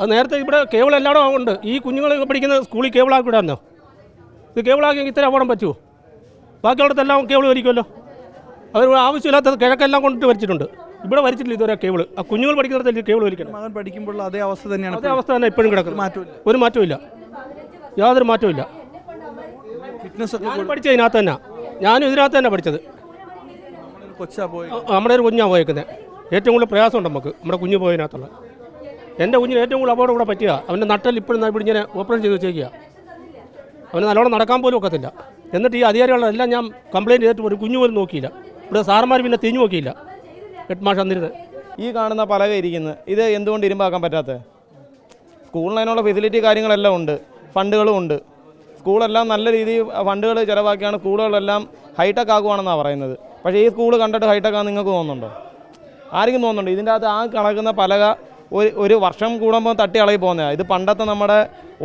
അത് നേരത്തെ ഇവിടെ കേബിൾ എല്ലായിടും ഉണ്ട്. ഈ കുഞ്ഞുങ്ങൾ പഠിക്കുന്ന സ്കൂളിൽ കേബിളാക്കി വിടാമെന്നോ ഇത് കേബിളാക്കി ഇത്ര അപകടം പറ്റുമോ? ബാക്കിയുള്ളതെല്ലാം കേബിൾ വരിക്കുമല്ലോ അവർ ആവശ്യമില്ലാത്ത കിഴക്കെല്ലാം കൊണ്ടിട്ട് വരച്ചിട്ടുണ്ട് ഇവിടെ വരച്ചിട്ടില്ല ഇതുവരെ കേബിൾ. ആ കുഞ്ഞുങ്ങൾ പഠിക്കുന്നത് കേബിൾ വരിക്കണം മകൻ പഠിക്കുമ്പോൾ അതേ അവസ്ഥ തന്നെയാണ് അതേ അവസ്ഥ തന്നെ ഇപ്പോഴും കിടക്കുന്നത്. മാറ്റമില്ല ഒരു മാറ്റമില്ല യാതൊരു മാറ്റമില്ല ഫിറ്റ്നസ് ഒക്കെ പഠിച്ചത് ഇതിനകത്ത് തന്നെ. ഞാനും ഇതിനകത്ത് തന്നെ പഠിച്ചത്. കൊച്ചാ പോയി നമ്മുടെ ഒരു കുഞ്ഞാണ് പോയേക്കുന്നത് ഏറ്റവും കൂടുതൽ പ്രയാസമുണ്ട് നമുക്ക്. നമ്മുടെ കുഞ്ഞ് പോയതിനകത്തുള്ള. എന്റെ കുഞ്ഞിന് ഏറ്റവും കൂടുതൽ അപകടം കൂടെ പറ്റുക അവന്റെ നട്ടൽ ഇപ്പോഴും ഇവിടെ ഓപ്പറേഷൻ ചെയ്ത് വെച്ചേക്കുക അവന് നല്ലോണം നടക്കാൻ പോലും ഒക്കത്തില്ല. എന്നിട്ട് ഈ അധികാരികളെല്ലാം ഞാൻ കംപ്ലയിന്റ് ചെയ്തിട്ട് ഒരു കുഞ്ഞു പോലും നോക്കിയില്ല. ഇവിടെ സാറന്മാർ പിന്നെ തിരിഞ്ഞു നോക്കിയില്ല. ഹെഡ് മാഷ് തന്നിരുന്നത് ഈ കാണുന്ന പലക ഇരിക്കുന്നത് ഇത് എന്തുകൊണ്ട് ഇരുമ്പാക്കാൻ പറ്റാത്തത്? സ്കൂളിന് അതിനുള്ള ഫെസിലിറ്റി കാര്യങ്ങളെല്ലാം ഉണ്ട്. ഫണ്ടുകളും ഉണ്ട്. സ്കൂളെല്ലാം നല്ല രീതിയിൽ ഫണ്ടുകൾ ചിലവാക്കിയാണ് സ്കൂളുകളെല്ലാം ഹൈടെക് ആകുവാണെന്നാണ് പറയുന്നത്. പക്ഷേ ഈ സ്കൂൾ കണ്ടിട്ട് ഹൈടെക് ആണെന്ന് നിങ്ങൾക്ക് തോന്നുന്നുണ്ടോ? ആർക്കും തോന്നുന്നുണ്ടോ? ഇതിന്റെ അകത്ത് ആ കണക്കുന്ന പലക ഒരു ഒരു വർഷം കൂടുമ്പോൾ തട്ടി ഇളകി പോകുന്നതാണ് ഇത് പണ്ടത്തെ നമ്മുടെ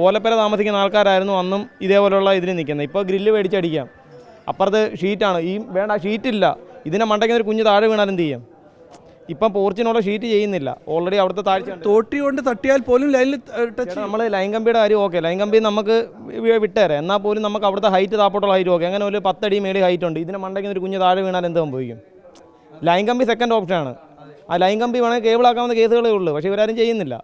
ഓലപ്പര താമസിക്കുന്ന ആൾക്കാരായിരുന്നു അന്നും ഇതേപോലെയുള്ള ഇതിന് നിൽക്കുന്നത് ഇപ്പോൾ ഗ്രില്ല് മേടിച്ചടിക്കാം. അപ്പുറത്ത് ഷീറ്റാണ്. ഈ വേണ്ട ഷീറ്റില്ല. ഇതിനെ മണ്ടയ്ക്കുന്ന ഒരു കുഞ്ഞ് താഴെ വീണാലും ചെയ്യാം ചെയ്യും? ഇപ്പം പോർച്ചിനുള്ള ഷീറ്റ് ചെയ്യുന്നില്ല. ഓൾറെഡി അവിടുത്തെ താഴ്ച തോട്ടി കൊണ്ട് തട്ടിയാൽ പോലും ലൈനിൽ ടച്ച് നമ്മൾ ലൈൻ കമ്പിയുടെ കാര്യം ഓക്കെ. ലൈൻ കമ്പി നമുക്ക് വിട്ടുതരാം എന്നാൽ പോലും നമുക്ക് അവിടുത്തെ ഹൈറ്റ് താപ്പോട്ടുള്ള ഹൈറ്റ് ഓക്കെ. അങ്ങനെ ഒരു പത്തടി മേടി ഹൈറ്റ് ഉണ്ട്. ഇതിനെ മണ്ടയ്ക്കുന്ന ഒരു കുഞ്ഞ് താഴെ വീണാൽ എന്ത് സംഭവിക്കും? ലൈൻ കമ്പി സെക്കൻഡ് ഓപ്ഷനാണ് ആ ലൈൻ കമ്പി വേണമെങ്കിൽ കേബിളാക്കാവുന്ന കേസുകളേ ഉള്ളൂ. പക്ഷേ ഇവരാരും ചെയ്യുന്നില്ല.